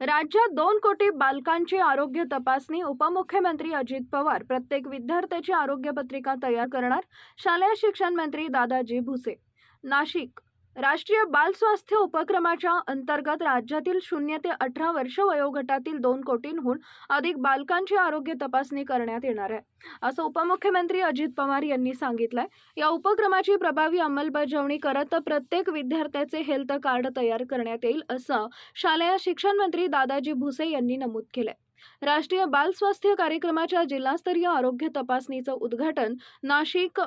राज्यात दोन कोटी बालकांची आरोग्य तपासणी उपमुख्यमंत्री अजित पवार प्रत्येक विद्यार्थ्याची आरोग्य पत्रिका तयार करणार शालेय शिक्षण मंत्री दादाजी भुसे. नाशिक राष्ट्रीय बाल स्वास्थ्य उपक्रमाच्या अंतर्गत राज्यातील शून्य ते अठरा वर्ष वयोगटातील दोन कोटींहून अधिक बालकांची आरोग्य तपासणी करण्यात येणार आहे. असं उपमुख्यमंत्री अजित पवार यांनी सांगितलंय. या उपक्रमाची प्रभावी अंमलबजावणी करत प्रत्येक विद्यार्थ्याचे हेल्थ कार्ड तयार करण्यात येईल असं शालेय शिक्षण मंत्री दादाजी भुसे यांनी नमूद केलंय. राष्ट्रीय बाल स्वास्थ्य कार्यक्रमाच्या जिल्हास्तरीय आरोग्य तपासणीचं उद्घाटन नाशिक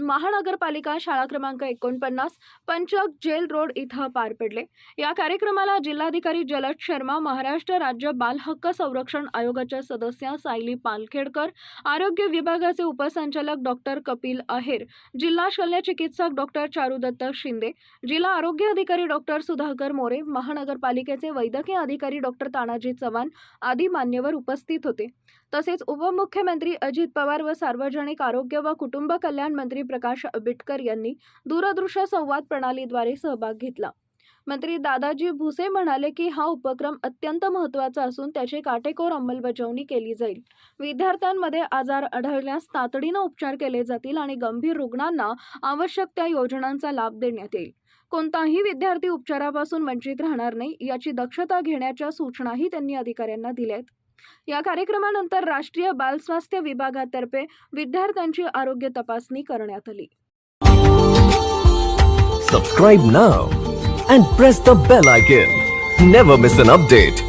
महानगरपालिका शाळा क्रमांक एकोणपन्नास पंचक जेल रोड इथं पार पडले. या कार्यक्रमाला जिल्हाधिकारी जलद शर्मा महाराष्ट्र राज्य बाल हक्क संरक्षण आयोगाच्या सदस्या सायली पालखेडकर आरोग्य विभागाचे उपसंचालक डॉक्टर कपिल अहेर जिल्हा शल्य चिकित्सक डॉक्टर चारुदत्त शिंदे जिल्हा आरोग्य अधिकारी डॉक्टर सुधाकर मोरे महानगरपालिकेचे वैद्यकीय अधिकारी डॉक्टर तानाजी चव्हाण आदी मान्यवर उपस्थित होते. तसेच उपमुख्यमंत्री अजित पवार व सार्वजनिक आरोग्य व कुटुंब कल्याण मंत्री प्रकाश आंबेडकर यांनी दूरदृश्य संवाद प्रणालीद्वारे सहभाग घेतला. मंत्री दादाजी भुसे म्हणाले की हा उपक्रम अत्यंत महत्त्वाचा असून त्याची काटेकोर अंमलबजावणी केली जाईल. विद्यार्थ्यांमध्ये आजार आढळल्यास तातडीनं उपचार केले जातील आणि गंभीर रुग्णांना आवश्यक त्या योजनांचा लाभ देण्यात येईल. कोणताही विद्यार्थी उपचारापासून वंचित राहणार नाही याची दक्षता घेण्याच्या सूचनाही त्यांनी अधिकाऱ्यांना दिल्या आहेत या कार्यक्रमानंतर राष्ट्रीय बाल स्वास्थ्य विभागातर्फे विद्यार्थ्यांची आरोग्य तपासणी करण्यात आली. Subscribe now and press the bell icon never miss an update